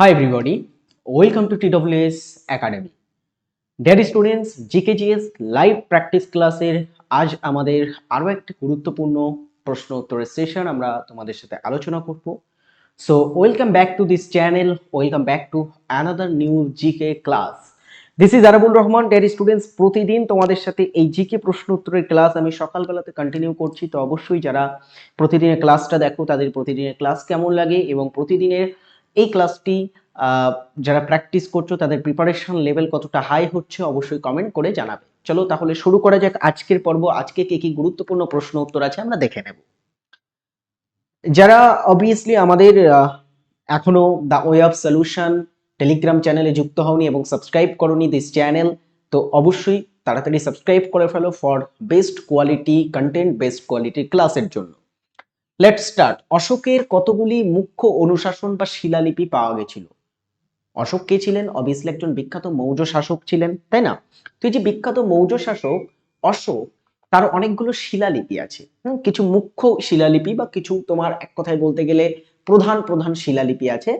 Hi everybody, welcome to TWS Academy. Dear students, GKGS live practice ক্লাসের আজ আমাদের আরও একটি গুরুত্বপূর্ণ প্রশ্ন উত্তরের সেশন আমরা তোমাদের সাথে আলোচনা করব। So welcome back to this channel welcome back to another new GK class this is Arabul Rahman dear students প্রতিদিন তোমাদের সাথে এই জিকে প্রশ্ন উত্তরের ক্লাস আমি সকালবেলাতে কন্টিনিউ করছি। তো অবশ্যই যারা প্রতিদিনের ক্লাসটা দেখো তাদের প্রতিদিনের ক্লাস কেমন লাগে এবং প্রতিদিনের এই ক্লাসটি যারা প্র্যাকটিস করছ, তাদের প্রিপারেশন লেভেল কতটা হাই হচ্ছে, অবশ্যই কমেন্ট করে জানাবে। চলো তাহলে শুরু করা যাক আজকের পর্ব। আজকে কি কি গুরুত্বপূর্ণ প্রশ্ন উত্তর আছে আমরা দেখে নেব। যারা অবভিয়াসলি আমাদের এখনও the way of solution Telegram চ্যানেলে যুক্ত হওনি এবং সাবস্ক্রাইব করনি দিস চ্যানেল তো অবশ্যই তাড়াতাড়ি সাবস্ক্রাইব করে ফেলো for best quality content best কোয়ালিটির ক্লাসের জন্য। লেট স্টার্ট অশোকের কতগুলি মুখ্য অনুশাসন বা শিলালিপি পাওয়া গেছিল? অশোক কে ছিলেন? অবভিয়াসলি একজন বিখ্যাত মৌর্য শাসক ছিলেন, তাই না? তো এই যে বিখ্যাত মৌর্য শাসক অশোক, তার অনেকগুলো শিলালিপি আছে। কিছু মুখ্য শিলালিপি বা কিছু তোমার এক কথায় বলতে গেলে প্রধান প্রধান শিলালিপি আছে।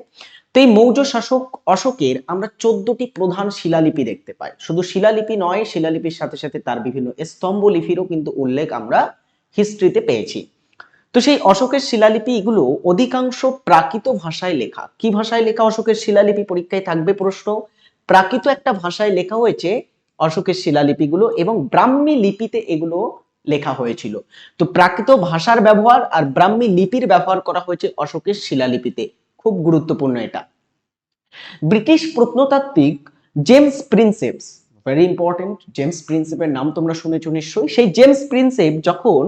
তো এই মৌর্য শাসক অশোকের আমরা চোদ্দটি প্রধান শিলালিপি দেখতে পাই। শুধু শিলালিপি নয়, শিলালিপির সাথে সাথে তার বিভিন্ন স্তম্ভ লিপিরও কিন্তু উল্লেখ আমরা হিস্ট্রিতে পেয়েছি। তো সেই অশোকের শিলালিপি এগুলো অধিকাংশ প্রাকৃত ভাষায় লেখা। কি ভাষায় লেখা অশোকের শিলালিপি পরীক্ষায় থাকবে প্রশ্ন? প্রাকৃত একটা ভাষায় লেখা হয়েছে অশোকের শিলালিপিগুলো এবং ব্রাহ্মী লিপিতে এগুলো লেখা হয়েছিল। তো প্রাকৃত ভাষার ব্যবহার আর ব্রাহ্মী লিপির ব্যবহার করা হয়েছে অশোকের শিলালিপিতে। খুব গুরুত্বপূর্ণ এটা। ব্রিটিশ প্রত্নতাত্ত্বিক James Prinsep's very important James প্রিন্সেপের নাম তোমরা শুনেছো নিশ্চয়ই। সেই জেমস প্রিন্সেপ যখন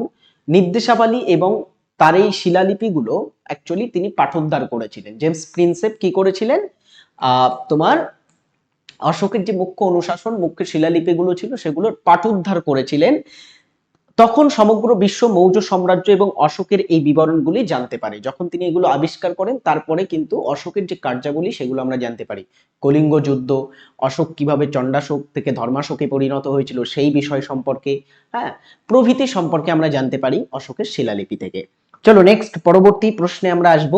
নির্দেশাবলী এবং তার এই শিলালিপিগুলো অ্যাকচুয়ালি তিনি পাঠোদ্ধার করেছিলেন। জেমস প্রিন্সেপ কি করেছিলেন? তোমার অশোকের যে মুখ্য অনুশাসন, মুখ্য শিলালিপিগুলো ছিল সেগুলোর পাঠোদ্ধার করেছিলেন। তখন সমগ্র বিশ্ব মৌর্য সাম্রাজ্য এবং অশোকের এই বিবরণগুলি জানতে পারে। যখন তিনি এগুলো আবিষ্কার করেন, তারপরে কিন্তু অশোকের যে কার্যাবলী সেগুলো আমরা জানতে পারি। কলিঙ্গ যুদ্ধ, অশোক কীভাবে চণ্ডাশোক থেকে ধর্মাশোকে পরিণত হয়েছিল সেই বিষয় সম্পর্কে হ্যাঁ প্রভৃতি সম্পর্কে আমরা জানতে পারি অশোকের শিলালিপি থেকে। চলো নেক্সট পরবর্তী প্রশ্নে আমরা আসব।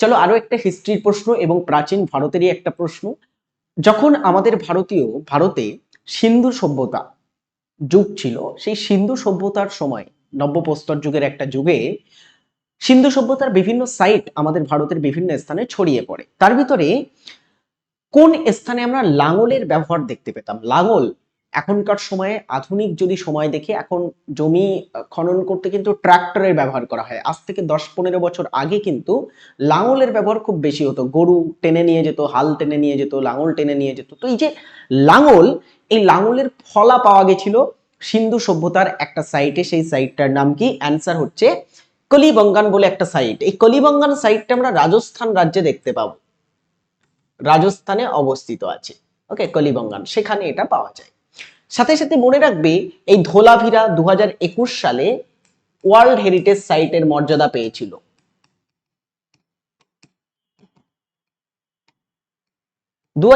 চলো আরও একটা হিস্ট্রির প্রশ্ন এবং প্রাচীন ভারতেরই একটা প্রশ্ন। যখন আমাদের ভারতীয় ভারতে সিন্ধু সভ্যতা যুগ ছিল, সেই সিন্ধু সভ্যতার সময়, নব্যপ্রস্তর যুগের একটা যুগে, সিন্ধু সভ্যতার বিভিন্ন সাইট আমাদের ভারতের বিভিন্ন স্থানে ছড়িয়ে পড়ে। তার ভিতরে কোন স্থানে আমরা লাঙলের ব্যবহার দেখতে পেতাম? লাঙল এখনকার সময়ে আধুনিক যদি সময় দেখে, এখন জমি খনন করতে কিন্তু ট্রাক্টরের ব্যবহার করা হয়। আজ থেকে দশ পনেরো বছর আগে কিন্তু লাঙলের ব্যবহার খুব বেশি হতো। গরু টেনে নিয়ে যেত, হাল টেনে নিয়ে যেত, লাঙল টেনে নিয়ে যেত। তো এই যে লাঙল, এই লাঙলের ফলা পাওয়া গেছিল সিন্ধু সভ্যতার একটা সাইটে সেই সাইটটার নাম কি? অ্যান্সার হচ্ছে কলিবঙ্গান বলে একটা সাইট এই কলিবঙ্গান সাইটটা আমরা রাজস্থান রাজ্যে দেখতে পাবো। রাজস্থানে অবস্থিত আছে। ওকে কলিবঙ্গান। সেখানে এটা পাওয়া যায়। সাথে সাথে মনে রাখবে, এই ধোলাভিরা দু হাজার একুশ সালে ওয়ার্ল্ড হেরিটেজ সাইটের মর্যাদা পেয়েছিল। দু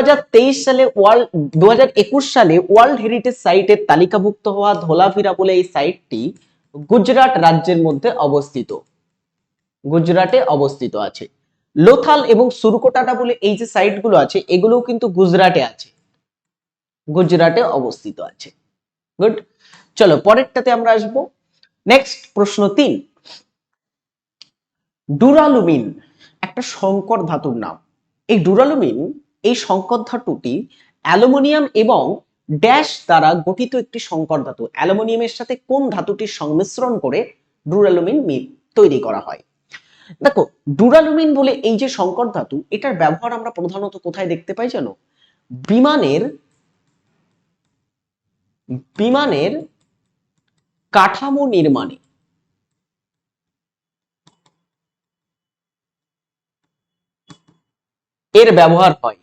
সালে ওয়ার্ল্ড দু সালে ওয়ার্ল্ড হেরিটেজ সাইটের তালিকাভুক্ত হওয়া ধোলাভিরা বলে এই সাইটটি গুজরাট রাজ্যের মধ্যে অবস্থিত। গুজরাটে অবস্থিত আছে। লোথাল এবং সুরকোটাটা বলে এই যে সাইটগুলো আছে, এগুলোও কিন্তু গুজরাটে আছে। গুজরাটে অবস্থিত আছে। গুড চলো, পরেরটাতে আমরা আসব। নেক্সট প্রশ্ন তিন। ডুরালুমিন, একটা সংকর ধাতুর নাম। এই ডুরালুমিন, এই সংকর ধাতুটি অ্যালুমিনিয়াম এবং ড্যাশ দ্বারা গঠিত একটি সংকর ধাতু। অ্যালুমিনিয়ামের সাথে কোন ধাতুটির সংমিশ্রণ করে ডুরালুমিন তৈরি করা হয়? দেখো, ডুরালুমিন বলে এই যে সংকর ধাতু, এটার ব্যবহার আমরা প্রধানত কোথায় দেখতে পাই জানো? বিমানের বিমানের কাঠামো নির্মাণে। এর ব্যবহার হয়।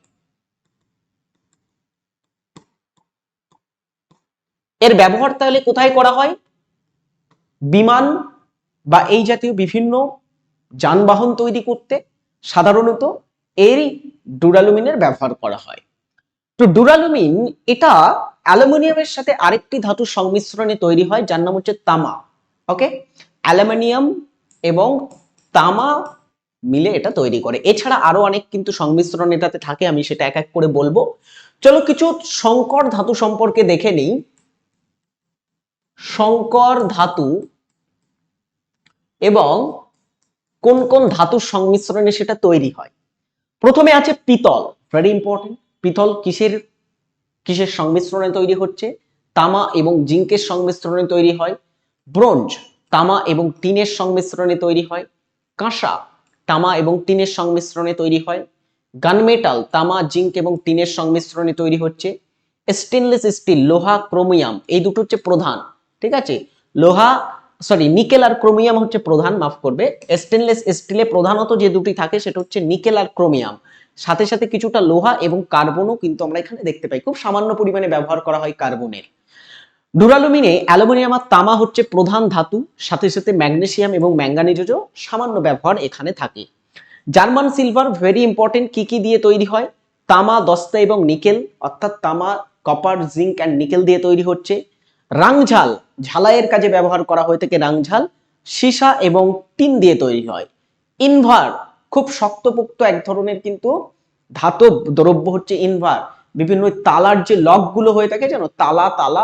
এর ব্যবহার তাহলে কোথায় করা হয়? বিমান বা এই জাতীয় বিভিন্ন যানবাহন তৈরি করতে সাধারণত এর ডুরালুমিনের ব্যবহার করা হয়। তো ডুরালুমিন এটা অ্যালুমিনিয়ামের সাথে আরেকটি ধাতুর সংমিশ্রণে তৈরি হয়, যার নাম হচ্ছে তামা। ওকে অ্যালুমিনিয়াম এবং তামা মিলে এটা তৈরি করে। এছাড়া আরও অনেক কিন্তু সংমিশ্রণ এটাতে থাকে, আমি সেটা এক এক করে বলব। চলো কিছু সংকর ধাতু সম্পর্কে দেখে নিই। সংকর ধাতু এবং কোন কোন ধাতুর সংমিশ্রণে সেটা তৈরি হয়। প্রথমে আছে পিতল। ভেরি ইম্পর্টেন্ট পিতল কিসের কিসের সংমিশ্রণে তৈরি হচ্ছে? তামা এবং জিঙ্কের সংমিশ্রণে তৈরি হয়। ব্রোঞ্জ, তামা এবং টিনের সংমিশ্রণে তৈরি হয়। কাঁসা, তামা এবং টিনের সংমিশ্রণে তৈরি হয়। গানমেটাল, তামা, জিঙ্ক এবং টিনের সংমিশ্রণে তৈরি হচ্ছে। স্টেনলেস স্টিল, লোহা, ক্রোমিয়াম, এই দুটো হচ্ছে প্রধান, ঠিক আছে? লোহা সরি নিকেল আর ক্রোমিয়াম হচ্ছে প্রধান, মাফ করবে। স্টেনলেস স্টিলে প্রধানত যে দুটি থাকে সেটা হচ্ছে নিকেল আর ক্রোমিয়াম। সাথে সাথে কিছুটা লোহা এবং কার্বনও কিন্তু আমরা এখানে দেখতে পাই। খুব সামান্য পরিমাণে ব্যবহার করা হয় কার্বনের। ডুরালুমিনে অ্যালুমিনিয়াম আর তামা হচ্ছে প্রধান ধাতু, সাথে সাথে ম্যাগনেসিয়াম এবং ম্যাঙ্গানিজও সামান্য ব্যবহার এখানে থাকে। জার্মান সিলভার ভেরি ইম্পর্টেন্ট কি কি দিয়ে তৈরি হয়? তামা, দস্তা এবং নিকেল, অর্থাৎ তামা, কপার, জিঙ্ক অ্যান্ড নিকেল দিয়ে তৈরি হচ্ছে। রাংঝাল, ঝালাইয়ের কাজে ব্যবহার করা হয়ে থাকে রাংঝাল, সীসা এবং টিন দিয়ে তৈরি হয়। ইনভার খুব শক্তপোক্ত এক ধরনের কিন্তু ধাতব দ্রব্য হচ্ছে ইনভার। বিভিন্ন তালার যে লকগুলো হয়ে থাকে যেন তালা তালা,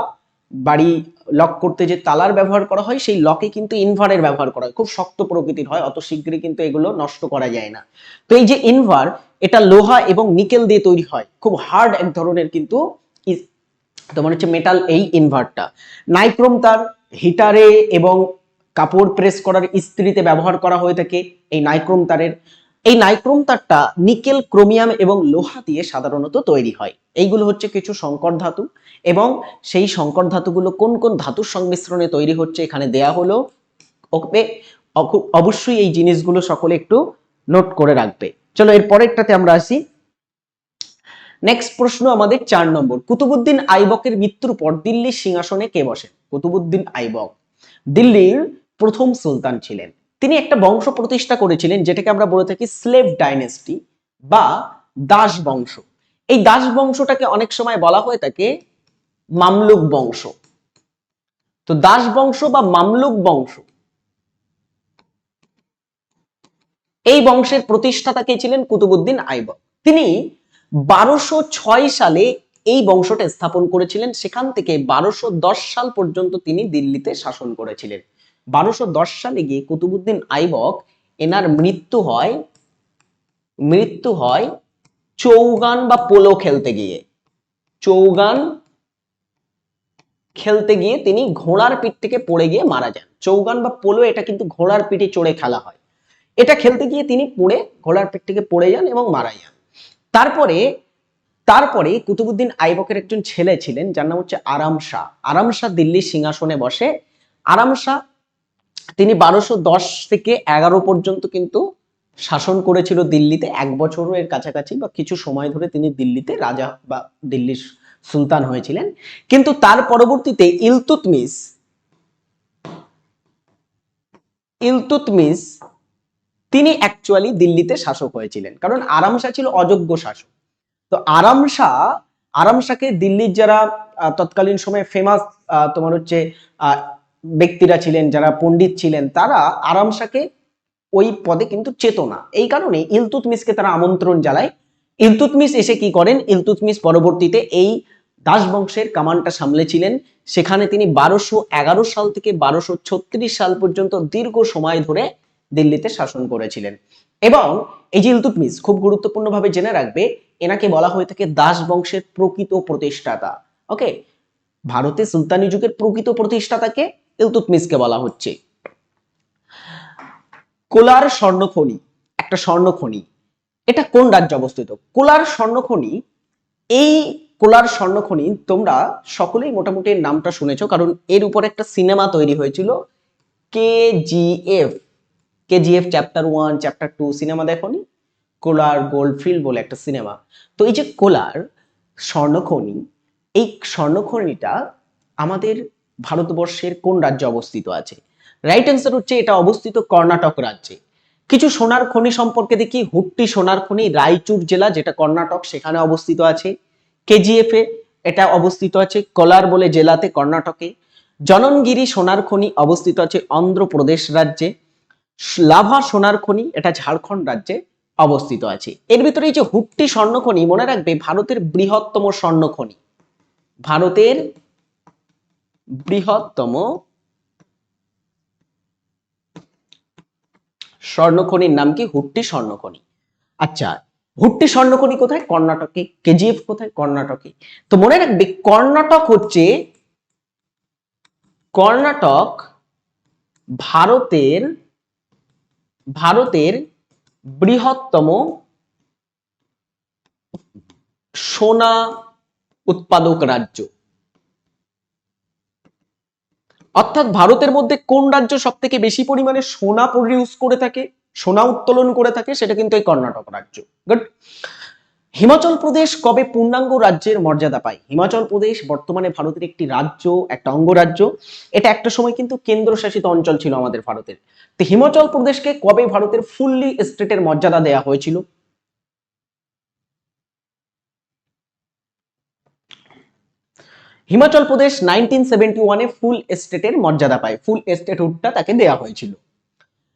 বাড়ি লক করতে যে তালার ব্যবহার করা হয়, সেই লকে কিন্তু ইনভারের ব্যবহার করা হয়। খুব শক্ত প্রকৃতির হয়, অত শীঘ্রই কিন্তু এগুলো নষ্ট করা যায় না। তো এই যে ইনভার, এটা লোহা এবং নিকেল দিয়ে তৈরি হয়। খুব হার্ড এক ধরনের কিন্তু তোমার হচ্ছে মেটাল এই ইনভার্টটা নাইক্রোম তার হিটারে এবং কাপড় প্রেস করার ইস্ত্রিতে ব্যবহার করা হয়ে থাকে এই নাইক্রোম তারের। এই নাইক্রোম তারটা নিকেল, ক্রোমিয়াম এবং লোহা দিয়ে সাধারণত তৈরি হয়। এইগুলো হচ্ছে কিছু সংকর ধাতু এবং সেই সংকর ধাতুগুলো কোন কোন ধাতুর সংমিশ্রণে তৈরি হচ্ছে এখানে দেয়া হলো। ওকে অবশ্যই এই জিনিসগুলো সকলে একটু নোট করে রাখবে। চলো এর পরেরটাতে আমরা আসি। নেক্সট প্রশ্ন আমাদের চার নম্বর। কুতুবুদ্দিন আইবকের মৃত্যুর পর দিল্লির সিংহাসনে কে বসেন কুতুবুদ্দিন আইবক। দিল্লির প্রথম সুলতান ছিলেন। তিনি একটা বংশ প্রতিষ্ঠা করেছিলেন, যেটাকে আমরা বলে থাকি স্লেভ ডাইনেস্টি বা দাস বংশ। এই দাস বংশটাকে অনেক সময় বলা হয়ে থাকে মামলুক বংশ। তো দাস বংশ বা মামলুক বংশ, এই বংশের প্রতিষ্ঠাতা কে ছিলেন কুতুবুদ্দিন আইবক। তিনি বারোশো ছয় সালে এই বংশটা স্থাপন করেছিলেন। সেখান থেকে বারোশো দশ সাল পর্যন্ত তিনি দিল্লিতে শাসন করেছিলেন। বারোশো দশ সালে গিয়ে কুতুবুদ্দিন আইবক এনার মৃত্যু হয় মৃত্যু হয় চৌগান বা পোলো খেলতে গিয়ে। চৌগান খেলতে গিয়ে তিনি ঘোড়ার পিঠ থেকে পড়ে গিয়ে মারা যান। চৌগান বা পোলো, এটা কিন্তু ঘোড়ার পিঠে চড়ে খেলা হয়। এটা খেলতে গিয়ে তিনি পড়ে, ঘোড়ার পিঠ থেকে পড়ে যান এবং মারা যান। তারপরে তারপরে কুতুবুদ্দিন আইবকের একজন ছেলে ছিলেন, যার নাম হচ্ছে আরাম শাহ আরাম শাহ দিল্লির সিংহাসনে বসে। আরাম শাহ তিনি বারোশো দশ থেকে এগারো পর্যন্ত কিন্তু শাসন করেছিল দিল্লিতে। এক বছরের কাছাকাছি বা কিছু সময় ধরে তিনি দিল্লিতে রাজা বা দিল্লির সুলতান হয়েছিলেন। কিন্তু তার পরবর্তীতে ইলতুতমিস ইলতুতমিস তিনি অ্যাকচুয়ালি দিল্লিতে শাসক হয়েছিলেন। কারণ আরাম শাহ ছিল অযোগ্য শাসক। তো আরাম আরামশাকে দিল্লির যারা তৎকালীন সময়ে ফেমাস তোমার হচ্ছে ব্যক্তিরা ছিলেন, যারা পণ্ডিত ছিলেন, তারা আরাম শাহকে ওই পদে কিন্তু চেতনা। এই কারণে ইলতুতমিসকে তারা আমন্ত্রণ জানায়। ইলতুতমিস এসে কি করেন? ইলতুতমিস পরবর্তীতে এই দাস বংশের কামানটা সামলেছিলেন। সেখানে তিনি বারোশো এগারো সাল থেকে বারোশো ছত্রিশ সাল পর্যন্ত দীর্ঘ সময় ধরে দিল্লিতে শাসন করেছিলেন। এবং এই যে ইলতুতমিস খুব গুরুত্বপূর্ণভাবে জেনে রাখবে, এনাকে বলা হয়ে থাকে দাস বংশের প্রকৃত প্রতিষ্ঠাতা। ওকে? ভারতে সুলতানি যুগের প্রকৃত প্রতিষ্ঠাতাকে ইলতুতমিসকে বলা হচ্ছে। কোলার স্বর্ণখনি, একটা স্বর্ণখনি, এটা কোন রাজ্যে অবস্থিত? কোলার স্বর্ণখনি, এই কোলার স্বর্ণখনি তোমরা সকলেই মোটামুটি নামটা শুনেছো, কারণ এর উপর একটা সিনেমা তৈরি হয়েছিল K GF KGF chapter one, chapter two cinema দেখনি? কোলার গোল্ডফিল্ড বলে একটা সিনেমা। তো এই যে কোলার স্বর্ণখনি, এই স্বর্ণখনিটা আমাদের ভারতবর্ষের কোন রাজ্যে অবস্থিত আছে? রাইট অ্যান্সার হচ্ছে এটা অবস্থিত কর্ণাটক রাজ্যে। কিছু সোনার খনি সম্পর্কে দেখি। হুট্টি সোনার খনি রায়চুর জেলা, যেটা কর্ণাটক, সেখানে অবস্থিত আছে। কেজিএফ এ এটা অবস্থিত আছে। কলার বলে জেলাতে কর্ণাটকে। জননগিরি সোনার খনি অবস্থিত আছে অন্ধ্রপ্রদেশ রাজ্যে। লাভা সোনার খনি, এটা ঝাড়খণ্ড রাজ্যে অবস্থিত আছে। এর ভিতরে এই যে হুট্টি স্বর্ণখনি, মনে রাখবে ভারতের বৃহত্তম স্বর্ণখনি। ভারতের বৃহত্তম স্বর্ণখনির নাম কি? হুট্টি স্বর্ণখনি। আচ্ছা হুট্টি স্বর্ণখনি কোথায়? কর্ণাটকে। কেজিএফ কোথায়? কর্ণাটকে। তো মনে রাখবে, কর্ণাটক হচ্ছে, কর্ণাটক ভারতের ভারতের বৃহত্তম সোনা উৎপাদক রাজ্য। অর্থাৎ ভারতের মধ্যে কোন রাজ্য সব থেকে বেশি পরিমাণে সোনা প্রডিউস করে থাকে, সোনা উত্তোলন করে থাকে, সেটা কিন্তু এই কর্ণাটক রাজ্য। গুড হিমাচল প্রদেশ কবে পূর্ণাঙ্গ রাজ্যের মর্যাদা পায়? হিমাচল প্রদেশ বর্তমানে ভারতের একটি রাজ্য, একটা অঙ্গরাজ্য এটা একটা সময় কিন্তু কেন্দ্রশাসিত অঞ্চল ছিল আমাদের ভারতের। তো হিমাচল প্রদেশকে কবে ভারতের ফুললি স্টেটের মর্যাদা দেয়া হয়েছিল? হিমাচল প্রদেশ নাইনটিন সেভেন্টি ওয়ানে ফুল এস্টেটের মর্যাদা পায়। ফুল এস্টেট এস্টেটহুডটা তাকে দেয়া হয়েছিল।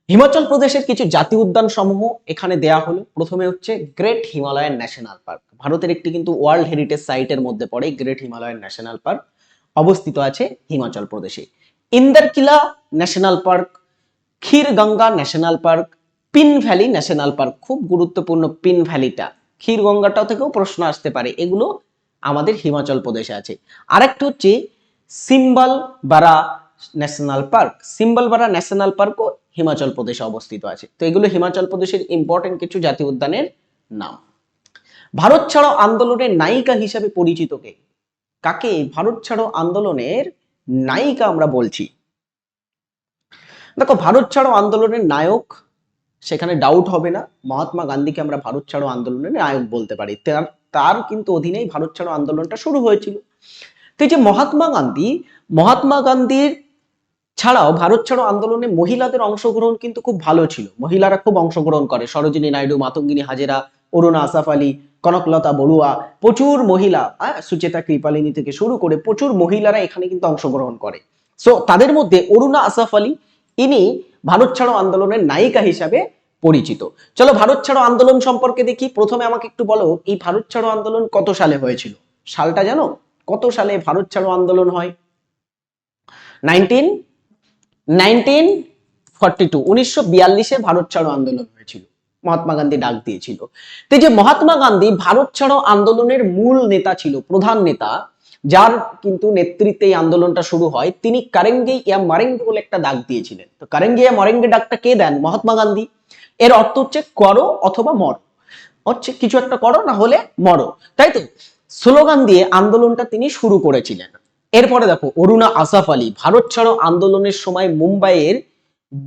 হিমাচল প্রদেশের কিছু জাতীয় উদ্যান সমূহ এখানে দেয়া হলো। প্রথমে হচ্ছে গ্রেট হিমালয়ান ন্যাশনাল পার্ক ভারতের একটি কিন্তু ওয়ার্ল্ড হেরিটেজ সাইটের মধ্যে পড়ে গ্রেট হিমালয়ান ন্যাশনাল পার্ক অবস্থিত আছে হিমাচল প্রদেশে। Inderkilla national park Khirganga national park Pin valley national park খুব গুরুত্বপূর্ণ পিন ভ্যালিটা ক্ষীরগঙ্গাটা থেকেও প্রশ্ন আসতে পারে। এগুলো আমাদের হিমাচল প্রদেশে আছে। আরেকটা হচ্ছে Simbalbara national park. Simbalbara national পার্কও Himachal প্রদেশে অবস্থিত আছে। তো এগুলো হিমাচল প্রদেশের ইম্পর্টেন্ট কিছু জাতীয় উদ্যানের নাম। ভারত ছাড়ো আন্দোলনের নায়িকা হিসাবে পরিচিত কে? কাকে? ভারত ছাড়ো আন্দোলনের নায়িকা আমরা বলছি। দেখো, ভারত ছাড়ো আন্দোলনের নায়ক, সেখানে ডাউট হবে না। মহাত্মা গান্ধীকে আমরা ভারত ছাড়ো আন্দোলনের নায়ক বলতে পারি। তার তার কিন্তু অধীনেই ভারত ছাড়ো আন্দোলনটা শুরু হয়েছিল। তো যে মহাত্মা গান্ধী মহাত্মা গান্ধীর ছাড়াও ভারত ছাড়ো আন্দোলনে মহিলাদের অংশগ্রহণ কিন্তু খুব ভালো ছিল। মহিলারা খুব অংশগ্রহণ করে। সরোজিনী নাইডু মাতঙ্গিনী হাজেরা অরুণা আসাফ আলী কনকলতা বড়ুয়া প্রচুর মহিলা আহ, সুচেতা কৃপালিনী থেকে শুরু করে প্রচুর মহিলারা এখানে কিন্তু অংশগ্রহণ করে। সো তাদের মধ্যে অরুণা আসাফ আলী ইনি ভারত ছাড়ো আন্দোলনের নায়িকা হিসাবে পরিচিত। চলো ভারত ছাড়ো আন্দোলন সম্পর্কে দেখি। প্রথমে আমাকে একটু বলো, এই ভারত ছাড়ো আন্দোলন কত সালে হয়েছিল? সালটা জানো? কত সালে ভারত ছাড়ো আন্দোলন হয়? নাইনটিন নাইনটিন ফর্টি টু, উনিশশো ভারত ছাড়ো আন্দোলন হয়েছিল। মহাত্মা গান্ধী ডাক দিয়েছিল। তো যে মহাত্মা গান্ধী ভারত ছাড়ো আন্দোলনের মূল নেতা ছিল, প্রধান নেতা, যার কিন্তু নেতৃত্বে এই আন্দোলনটা শুরু হয়, তিনি কারেঙ্গে ইয়া মারেঙ্গে বলে একটা ডাক দিয়েছিলেন। তো কারেঙ্গে ইয়া মারেঙ্গে ডাকটা কে দেন? মহাত্মা গান্ধী। এর অর্থ হচ্ছে করো অথবা মর। হচ্ছে কিছু একটা করো, না হলে মরো। তাই তো? স্লোগান দিয়ে আন্দোলনটা তিনি শুরু করেছিলেন। এরপরে দেখো, অরুণা আসাফ আলী, ভারত ছাড়ো আন্দোলনের সময় মুম্বাইয়ের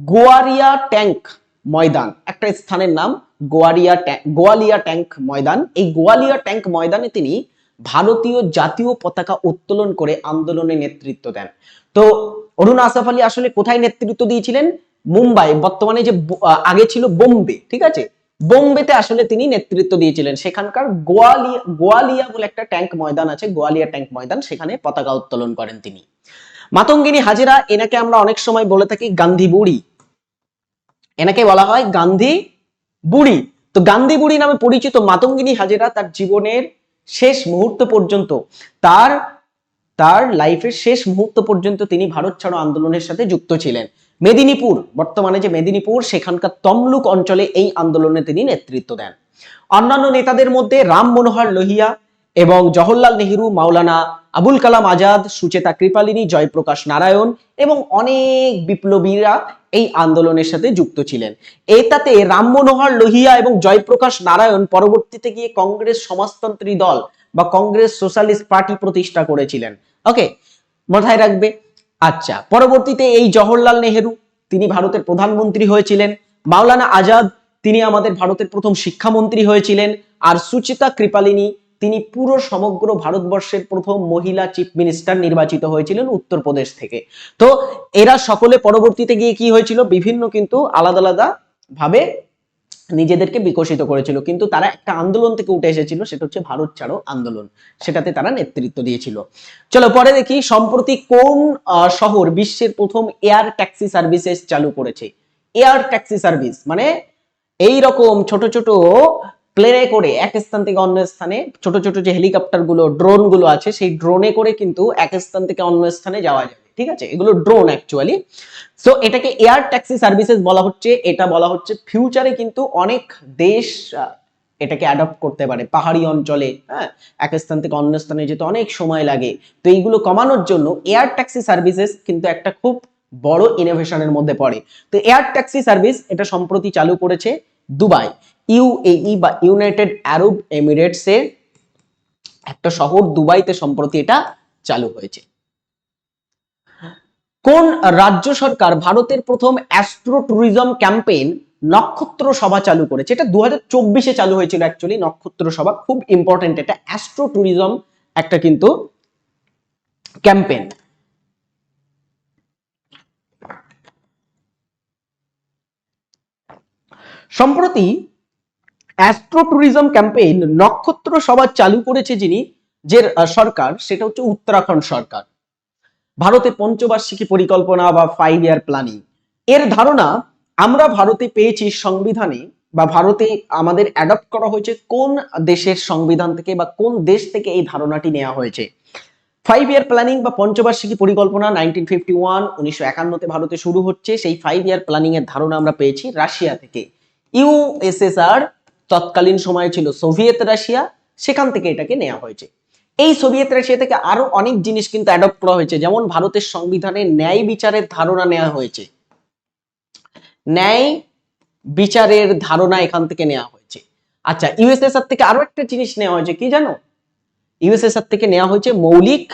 গোয়ারিয়া ট্যাঙ্ক ময়দান, একটা স্থানের নাম গোয়ারিয়া গোয়ালিয়া ট্যাঙ্ক ময়দান। এই গোয়ালিয়া ট্যাঙ্ক ময়দানে তিনি ভারতীয় জাতীয় পতাকা উত্তোলন করে আন্দোলনে নেতৃত্ব দেন। তো অরুণ আসাফ আলী আসলে কোথায় নেতৃত্ব দিয়েছিলেন? মুম্বাই, বর্তমানে যে আগে ছিল বোম্বে, ঠিক আছে? বোম্বেতে আসলে তিনি নেতৃত্ব দিয়েছিলেন। সেখানকার গোয়ালিয়া গোয়ালিয়া বলে একটা ট্যাঙ্ক ময়দান আছে, গোয়ালিয়া ট্যাঙ্ক ময়দান, সেখানে পতাকা উত্তোলন করেন তিনি। মাতঙ্গিনী হাজেরা, এনাকে আমরা অনেক সময় বলে থাকি গান্ধী বুড়ি। এনাকে বলা হয় গান্ধী বুড়ি। তো গান্ধী বুড়ি নামে পরিচিত মাতঙ্গিনী হাজেরা তার জীবনের শেষ মুহূর্ত পর্যন্ত, তার তার লাইফের শেষ মুহূর্ত পর্যন্ত তিনি ভারত ছাড়ো আন্দোলনের সাথে যুক্ত ছিলেন। মেদিনীপুর, বর্তমানে যে মেদিনীপুর, সেখানকার তমলুক অঞ্চলে এই আন্দোলনে তিনি নেতৃত্ব দেন। অন্যান্য নেতাদের মধ্যে রাম মনোহর লোহিয়া এবং জওহরলাল নেহেরু, মাওলানা আবুল কালাম আজাদ, সুচেতা কৃপালিনী, জয়প্রকাশ নারায়ণ এবং অনেক বিপ্লবীরা এই আন্দোলনের সাথে যুক্ত ছিলেন। এটাতে রাম মনোহর লোহিয়া এবং জয়প্রকাশ নারায়ণ পরবর্তীতে গিয়ে কংগ্রেস সমাজতন্ত্রী দল বা কংগ্রেস সোশ্যালিস্ট পার্টি প্রতিষ্ঠা করেছিলেন। ওকে মাথায় রাখবে আচ্ছা পরবর্তীতে এই জওহরলাল নেহেরু, তিনি ভারতের প্রধানমন্ত্রী হয়েছিলেন। মাওলানা আজাদ, তিনি আমাদের ভারতের প্রথম শিক্ষামন্ত্রী হয়েছিলেন। আর সুচিতা কৃপালিনী, তিনি পুরো সমগ্র ভারতবর্ষের প্রথম মহিলা চিফ মিনিস্টার নির্বাচিত হয়েছিলেন উত্তরপ্রদেশ থেকে। তো এরা সকলে পরবর্তীতে গিয়ে কি হয়েছিল? বিভিন্ন কিন্তু আলাদা আলাদা ভাবে নিজেদেরকে বিকশিত করেছিল। কিন্তু তারা একটা আন্দোলন থেকে উঠে এসেছিল, সেটা হচ্ছে ভারত ছাড়ো আন্দোলন। সেটাতে তারা নেতৃত্ব দিয়েছিল। চলো পরে দেখি সম্প্রতি কোন শহর বিশ্বের প্রথম এয়ার ট্যাক্সি সার্ভিসেস চালু করেছে। এয়ার ট্যাক্সি সার্ভিস মানে এই রকম ছোট ছোট প্লেনে করে এক স্থান থেকে অন্য স্থানে ছোট ছোট যে হেলিকপ্টারগুলো ড্রোনগুলো আছে, সেই ড্রোনে করে কিন্তু এক স্থান থেকে অন্য স্থানে যাওয়া যাবে ঠিক আছে? এগুলো ড্রোন অ্যাকচুয়ালি সো এটাকে এয়ার ট্যাক্সি সার্ভিসেস বলা হচ্ছে। এটা বলা হচ্ছে ফিউচারে কিন্তু অনেক দেশ এটাকে অ্যাডপ্ট করতে পারে। পাহাড়ি অঞ্চলে হ্যাঁ? এক স্থান থেকে অন্য স্থানে যেতে অনেক সময় লাগে। তো এইগুলো কমানোর জন্য এয়ার ট্যাক্সি সার্ভিসেস কিন্তু একটা খুব বড় ইনোভেশনের মধ্যে পড়ে। তো এয়ার ট্যাক্সি সার্ভিস এটা সম্প্রতি চালু করেছে দুবাই। ইউএই বা ইউনাইটেড আরব এমিরেটসের একটা শহর দুবাইতে সম্প্রতি এটা চালু হয়েছে। কোন রাজ্য সরকার ভারতের প্রথম অ্যাস্ট্রো ট্যুরিজম ক্যাম্পেইন নক্ষত্র সভা চালু করেছে? এটা দু হাজার চালু হয়েছিল অ্যাকচুয়ালি নক্ষত্র সভা। খুব ইম্পর্টেন্ট এটা। অ্যাস্ট্রো ট্যুরিজম একটা কিন্তু ক্যাম্পেইন। সম্প্রতি অ্যাস্ট্রো ট্যুরিজম ক্যাম্পেইন নক্ষত্র সভা চালু করেছে যিনি? যে সরকার, সেটা হচ্ছে উত্তরাখণ্ড সরকার। ভারতের পঞ্চবার্ষিকী পরিকল্পনা বা ফাইভ ইয়ার প্ল্যানিং এর ধারণা, আমরা ভারতে পেয়েছি সংবিধানে বা ভারতে আমাদের অ্যাডপ্ট করা হয়েছে কোন দেশের সংবিধান থেকে বা কোন দেশ থেকে এই ধারণাটি নেওয়া হয়েছে। ফাইভ ইয়ার প্ল্যানিং বা পঞ্চবার্ষিকী পরিকল্পনা নাইনটিন ফিফটি ওয়ান উনিশশো একান্নতে ভারতে শুরু হচ্ছে। সেই ফাইভ ইয়ার প্ল্যানিং এর ধারণা আমরা পেয়েছি রাশিয়া থেকে। ইউএসএসআর তৎকালীন সময়ে ছিল সোভিয়েত রাশিয়া, সেখান থেকে এটাকে নেওয়া হয়েছে। এই সোভিয়েত রাশিয়া থেকে আরও অনেক জিনিস কিন্তু অ্যাডপ্ট করা হয়েছে। যেমন ভারতের সংবিধানে ন্যায় বিচারের ধারণা নেওয়া হয়েছে। ন্যায় বিচারের ধারণা এখান থেকে নেওয়া হয়েছে। আচ্ছা ইউএসএসআর থেকে আরও একটা জিনিস নেওয়া হয়েছে, কি জানো? ইউএসএসআর থেকে নেওয়া হয়েছে মৌলিক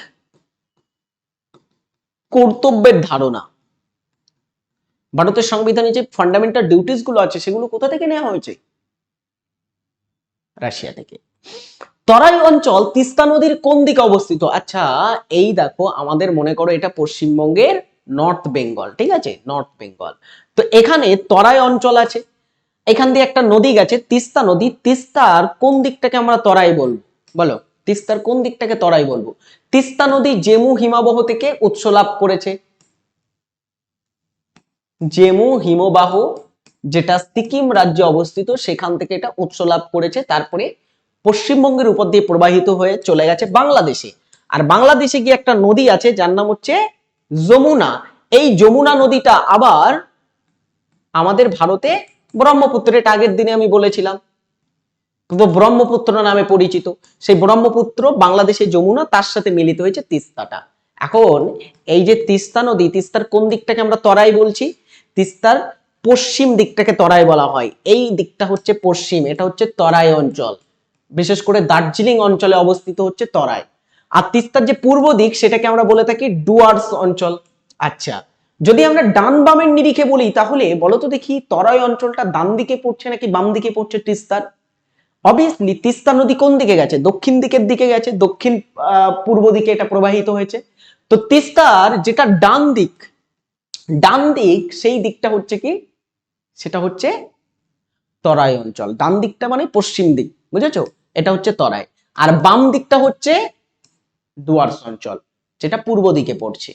কর্তব্যের ধারণা। ভারতের সংবিধানে যে ফান্ডামেন্টাল ডিউটিসগুলো আছে, সেগুলো কোথা থেকে নেওয়া হয়েছে? রাশিয়া থেকে। তরাই অঞ্চল তিস্তা নদীর কোন দিকে অবস্থিত? আচ্ছা এই দেখো, আমাদের মনে করো এটা পশ্চিমবঙ্গের নর্থ বেঙ্গল, ঠিক আছে? নর্থ বেঙ্গল। তো এখানে তরাই অঞ্চল আছে, এখান দিয়ে একটা নদী গেছে, তিস্তা নদী। তিস্তার কোন দিকটাকে আমরা তরাই বলব? বলো, তিস্তার কোন দিকটাকে তরাই বলব? তিস্তা নদী জেমু হিমাবহ থেকে উৎস লাভ করেছে। জেমু হিমবাহ, যেটা সিকিম রাজ্যে অবস্থিত, সেখান থেকে এটা উৎস লাভ করেছে, তারপরে পশ্চিমবঙ্গের উপর দিয়ে প্রবাহিত হয়ে চলে গেছে বাংলাদেশে। আর বাংলাদেশে গিয়ে একটা নদী আছে, যার নাম হচ্ছে যমুনা। এই যমুনা নদীটা আবার আমাদের ভারতে ব্রহ্মপুত্র এটা আগের দিনে আমি বলেছিলাম। ব্রহ্মপুত্র নামে পরিচিত। সেই ব্রহ্মপুত্র বাংলাদেশে যমুনা, তার সাথে মিলিত হয়েছে তিস্তাটা। এখন এই যে তিস্তা নদী, তিস্তার কোন দিকটাকে আমরা তরাই বলছি? তিস্তার পশ্চিম দিকটাকে তরাই বলা হয়। এই দিকটা হচ্ছে পশ্চিম, এটা হচ্ছে তরাই অঞ্চল। বিশেষ করে দার্জিলিং অঞ্চলে অবস্থিত হচ্ছে তরাই। আর তিস্তার যে পূর্ব দিক, সেটাকে আমরা বলে থাকি ডুয়ার্স অঞ্চল। আচ্ছা যদি আমরা ডান বামের নিরিখে বলি, তাহলে বলো তো দেখি তরাই অঞ্চলটা ডান দিকে পড়ছে নাকি বাম দিকে পড়ছে তিস্তার? অবভিয়াসলি তিস্তা নদী কোন দিকে গেছে? দক্ষিণ দিকের দিকে গেছে, দক্ষিণ পূর্ব দিকে এটা প্রবাহিত হয়েছে। তো তিস্তার যেটা ডান দিক ডান দিক সেই দিকটা হচ্ছে কি? সেটা হচ্ছে তরাই অঞ্চল। ডান দিকটা মানে পশ্চিম দিক, বুঝেছ? এটা হচ্ছে তরাই। আর বাম দিকটা হচ্ছে ডুয়ার্স অঞ্চল যেটা পূর্ব দিকে পড়ছে।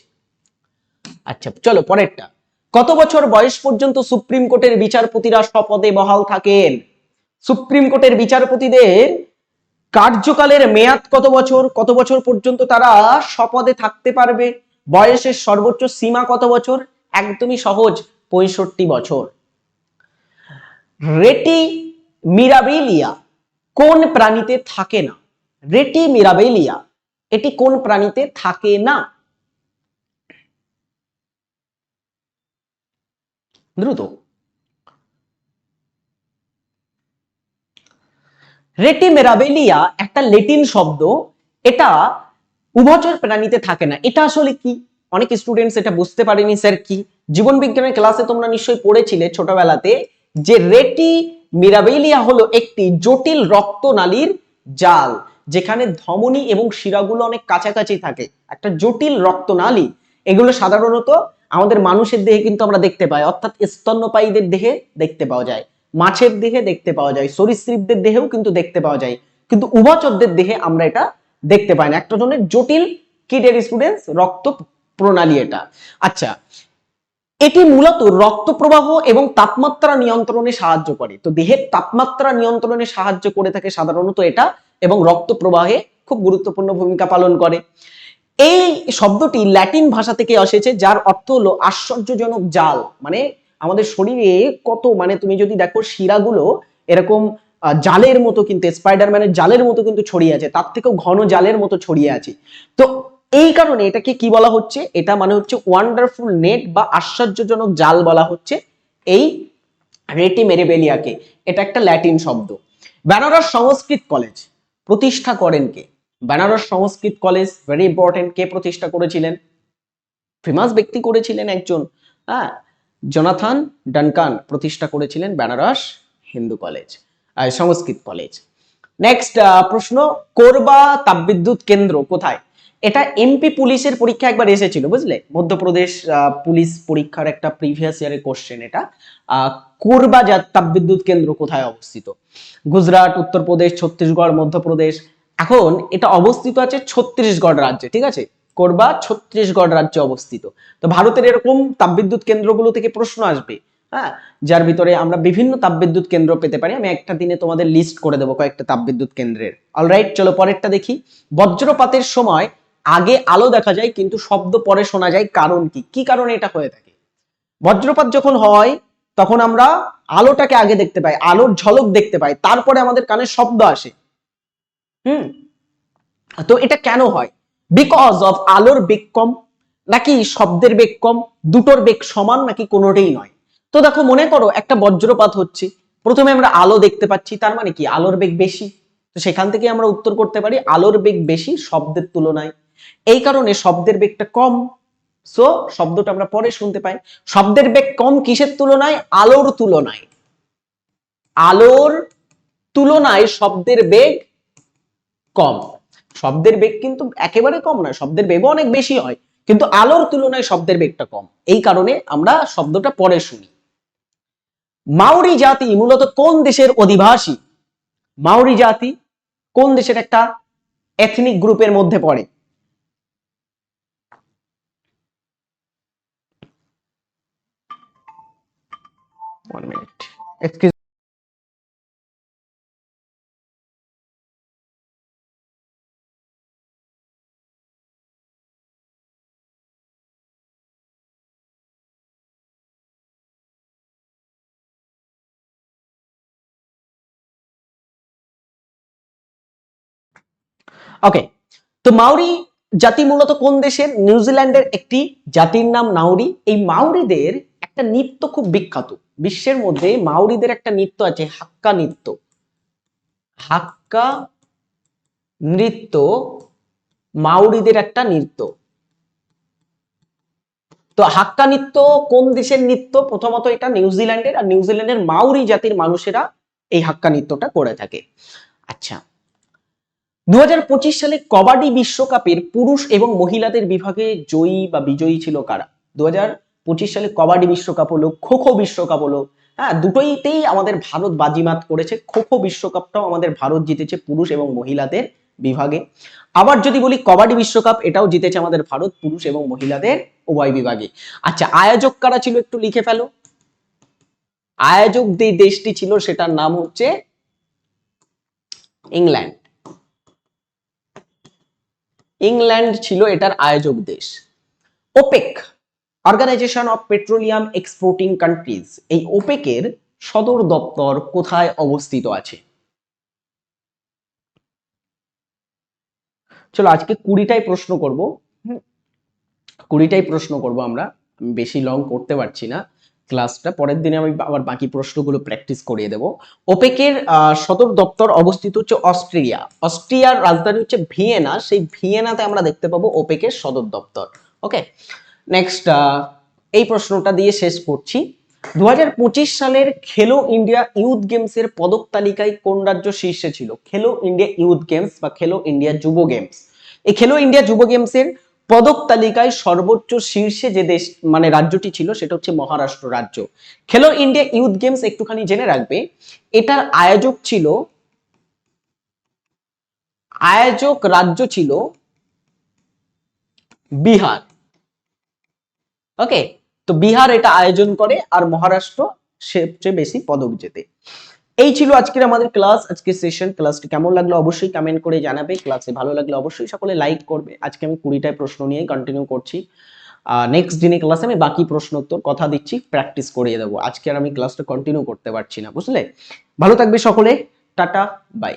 আচ্ছা চলো পরেরটা। কত বছর বয়স পর্যন্ত সুপ্রিম কোর্টের বিচারপতিরা শপথে বহাল থাকেন? সুপ্রিম কোর্টের বিচারপতিদের কার্যকালের মেয়াদ কত বছর? কত বছর পর্যন্ত তারা শপথে থাকতে পারবে? বয়সের সর্বোচ্চ সীমা কত বছর? একদমই সহজ, পঁয়ষট্টি বছর। রেটি মিরাবেলিয়া। কোন প্রাণীতে থাকে না? রেটি মিরাবেলিয়া, এটি কোন প্রাণীতে থাকে না? দ্রুত। রেটি মেরাবেলিয়া একটা লেটিন শব্দ, এটা উভচর প্রাণীতে থাকে না। এটা আসলে কি? অনেক স্টুডেন্টস এটা বুঝতে পারেনি, স্যার, কি? জীবন বিজ্ঞানের ক্লাসে তোমরা নিশ্চয়ই পড়েছিলে ছোটবেলাতে যে রেটি মিরাবেলিয়া হলো একটি জটিল রক্তনালীর জাল, যেখানে ধমনী এবং শিরাগুলো অনেক কাছাকাছি থাকে। একটা জটিল রক্তনালী, এগুলো সাধারণত আমাদের মানুষের দেহে কিন্তু আমরা দেখতে পাই, অর্থাৎ স্তন্যপায়ীদের দেহে দেখতে পাওয়া যায়, মাছের দেহে দেখতে পাওয়া যায়, সরীসৃপদের দেহেও কিন্তু দেখতে পাওয়া যায়, কিন্তু উভচরদের দেহে আমরা এটা দেখতে পাই না। একটা ধরনের জটিল কিডের স্টুডেন্টস রক্ত প্রণালী এটা। আচ্ছা এটি মূলত রক্ত প্রবাহ এবং তাপমাত্রা নিয়ন্ত্রণে সাহায্য করে। তো দেহের তাপমাত্রা নিয়ন্ত্রণে সাহায্য করে থাকে সাধারণত এটা এবং রক্ত প্রবাহে খুব গুরুত্বপূর্ণ ভূমিকা পালন করে। এই শব্দটি ল্যাটিন ভাষা থেকে এসেছে, যার অর্থ হলো আশ্চর্যজনক জাল। মানে আমাদের শরীরে কত মানে তুমি যদি দেখো শিরাগুলো, এরকম জালের মতো কিন্তু, স্পাইডারম্যানের জালের মতো কিন্তু ছড়িয়ে আছে, তার থেকেও ঘন জালের মতো ছড়িয়ে আছে। তো এই কারণে এটাকে কি বলা হচ্ছে? এটা মানে হচ্ছে ওয়ান্ডারফুল নেট বা আশ্চর্যজনক জাল বলা হচ্ছে এই রেটি মেরেবেলিয়াকে। এটা একটা ল্যাটিন শব্দ। বেনারস সংস্কৃত কলেজ প্রতিষ্ঠা করেন কে? Benares Sanskrit college very important কে প্রতিষ্ঠা করেছিলেন? ফেমাস ব্যক্তি করেছিলেন একজন। হ্যাঁ জনাথান ডানকান প্রতিষ্ঠা করেছিলেন Benares Hindu college Sanskrit college. Next প্রশ্ন, কোরবা তাপবিদ্যুৎ কেন্দ্র কোথায়? এটা এমপি পুলিশের পরীক্ষা একবার এসেছিল, বুঝলে? মধ্যপ্রদেশ পুলিশ পরীক্ষার একটা প্রিভিয়াস ইয়ারের কোশ্চেন এটা। কোরবা তাপবিদ্যুৎ কেন্দ্র কোথায় অবস্থিত? গুজরাট, উত্তরপ্রদেশ, ছত্তিশগড়, মধ্যপ্রদেশ। এখন এটা অবস্থিত আছে ছত্তিশগড় রাজ্যে, ঠিক আছে? কোরবা, ছত্তিশগড় রাজ্যে অবস্থিত। তো ভারতের এরকম তাপবিদ্যুৎ কেন্দ্রগুলো থেকে প্রশ্ন আসবে হ্যাঁ? যার ভিতরে আমরা বিভিন্ন তাপবিদ্যুৎ কেন্দ্র পেতে পারি। আমি একটা দিনে তোমাদের লিস্ট করে দেবো কয়েকটা তাপবিদ্যুৎ কেন্দ্রের। অলরাইট চলো পরেরটা দেখি। বজ্রপাতের সময় আগে আলো দেখা যায়, কিন্তু শব্দ পরে শোনা যায় কারণ কি? কি কারণে এটা হয়ে থাকে? বজ্রপাত যখন হয়, তখন আমরা আলোটাকে আগে দেখতে পাই, আলোর ঝলক দেখতে পাই, তারপরে আমাদের কানে শব্দ আসে। হুম? তো এটা কেন হয়? বিকজ অফ আলোর বেগ কম, নাকি শব্দের বেগ কম, দুটোর বেগ সমান, নাকি কোনোটাই নয়? তো দেখো, মনে করো একটা বজ্রপাত হচ্ছে, প্রথমে আমরা আলো দেখতে পাচ্ছি, তার মানে কি? আলোর বেগ বেশি। তো সেখান থেকে আমরা উত্তর করতে পারি, আলোর বেগ বেশি শব্দের তুলনায়। এই কারণে শব্দের বেগটা কম। সো শব্দটা আমরা পরে শুনতে পাই। শব্দের বেগ কম কিসের তুলনায়? আলোর তুলনায়। আলোর তুলনায় শব্দের বেগ কম। শব্দের বেগ কিন্তু একেবারে কম নয়, শব্দের বেগও অনেক বেশি হয়। কিন্তু আলোর তুলনায় শব্দের বেগটা কম। এই কারণে আমরা শব্দটা পরে শুনি। মাউরি জাতি মূলত কোন দেশের অধিবাসী? মাউরি জাতি কোন দেশের একটা এথনিক গ্রুপের মধ্যে পড়ে? One minute. Excuse ওকে তো মাউরি জাতি মূলত কোন দেশের? নিউজিল্যান্ডের একটি জাতির নাম নাউরি। এই মাউরিদের একটা নৃত্য খুব বিখ্যাত। বিশ্বের মধ্যে মাউরিদের একটা নৃত্য আছে, হাক্কা নৃত্য। হাক্কা নৃত্য মাউরিদের একটা নৃত্য। তো হাক্কা নৃত্য কোন দেশের নৃত্য? প্রথমত এটা নিউজিল্যান্ডের, আর নিউজিল্যান্ডের মাউরি জাতির মানুষেরা এই হাক্কা নৃত্যটা করে থাকে। আচ্ছা দু হাজার পঁচিশ সালে কবাডি বিশ্বকাপের পুরুষ এবং মহিলাদের বিভাগে জয়ী বা বিজয়ী ছিল কারা? দু হাজার সালে কবাডি বিশ্বকাপ হলো খো খো বিশ্বকাপ হলো হ্যাঁ দুটোইতেই আমাদের ভারত বাজিমাত করেছে। খো খো বিশ্বকাপটাও আমাদের ভারত জিতেছে পুরুষ এবং মহিলাদের বিভাগে। আবার যদি বলি কবাডি বিশ্বকাপ, এটাও জিতেছে আমাদের ভারত পুরুষ এবং মহিলাদের উভয় বিভাগে। আচ্ছা আয়োজক কারা ছিল একটু লিখে ফেলো। আয়োজক যে দেশটি ছিল, সেটার নাম হচ্ছে ইংল্যান্ড। ইংল্যান্ড ছিল এটার আয়োজক দেশ। OPEC. Organisation of petroleum exporting countries এই ওপেকের সদর দপ্তর কোথায় অবস্থিত আছে? চলো আজকে কুড়িটাই প্রশ্ন করব। কুড়িটাই প্রশ্ন করব আমরা। বেশি লং করতে পারছি না ক্লাসটা পরের দিনে আমি আবার বাকি প্রশ্নগুলো প্র্যাকটিস করিয়ে দেব। ওপেকের সদর দপ্তর অবস্থিত হচ্ছে অস্ট্রিয়া। অস্ট্রিয়ার রাজধানী হচ্ছে ভিয়েনা। সেই ভিয়েনাতে আমরা দেখতে পাবো ওপেকের সদর দপ্তর। ওকে নেক্সট এই প্রশ্নটা দিয়ে শেষ করছি। দু হাজার পঁচিশ সালের খেলো ইন্ডিয়া ইউথ গেমস এর পদক তালিকায় কোন রাজ্য শীর্ষে ছিল? খেলো ইন্ডিয়া ইউথ গেমস বা খেলো ইন্ডিয়া যুব গেমস? এই খেলো ইন্ডিয়া যুব গেমস এর পদক তালিকায় সর্বোচ্চ শীর্ষে যে দেশ মানে রাজ্যটি ছিল, সেটা হচ্ছে মহারাষ্ট্র রাজ্য। খেলো ইন্ডিয়া ইউথ গেমস একটুখানি জেনে রাখবে, এটার আয়োজক ছিল, আয়োজক রাজ্য ছিল বিহার। ওকে তো বিহার এটা আয়োজন করে আর মহারাষ্ট্র সবচেয়ে বেশি পদক জেতে এই ছিল আজকের আমাদের ক্লাস আজকের সেশন ক্লাসটি কেমন লাগল অবশ্যই কমেন্ট করে জানাবে। ক্লাসে ভালো লাগলে অবশ্যই সকলে লাইক করবে। আজকে আমি কুড়িটায় প্রশ্ন নিয়ে কন্টিনিউ করছি। নেক্সট দিনে ক্লাসে আমি বাকি প্রশ্ন উত্তর কথা দিচ্ছি প্র্যাকটিস করিয়ে দেবো। আজকে আর আমি ক্লাসটা কন্টিনিউ করতে পারছি না, বুঝলে? ভালো থাকবে সকলে। Tata bye